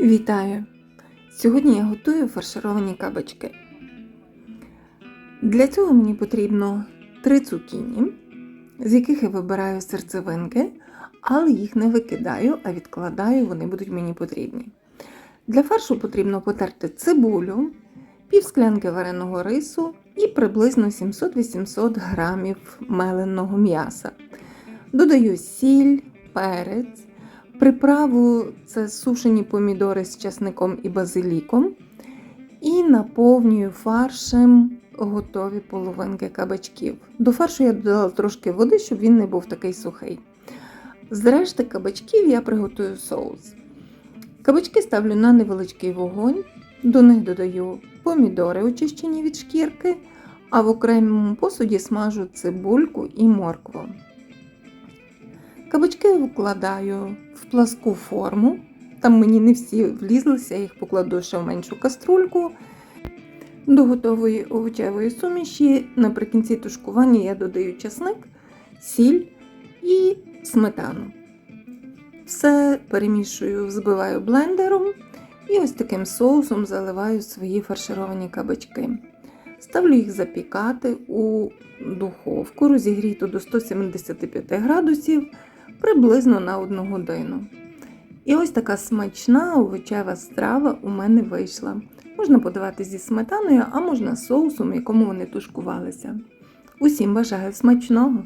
Вітаю! Сьогодні я готую фаршировані кабачки. Для цього мені потрібно 3 цукіні, з яких я вибираю серцевинки, але їх не викидаю, а відкладаю, вони будуть мені потрібні. Для фаршу потрібно потерти цибулю, пів склянки вареного рису і приблизно 700-800 грамів меленого м'яса. Додаю сіль, перець. Приправу це сушені помідори з часником і базиліком. І наповнюю фаршем готові половинки кабачків. До фаршу я додала трошки води, щоб він не був такий сухий. З решти кабачків я приготую соус. Кабачки ставлю на невеличкий вогонь, до них додаю помідори, очищені від шкірки, а в окремому посуді смажу цибульку і моркву. Кабачки викладаю в пласку форму. Там мені не всі влізлися, я їх покладу ще в меншу каструльку. До готової овочевої суміші наприкінці тушкування я додаю часник, сіль і сметану. Все перемішую, взбиваю блендером і ось таким соусом заливаю свої фаршировані кабачки. Ставлю їх запікати у духовку, розігріту до 175 градусів приблизно на 1 годину. І ось така смачна овочева страва у мене вийшла. Можна подавати зі сметаною, а можна соусом, якому вони тушкувалися. Усім бажаю смачного!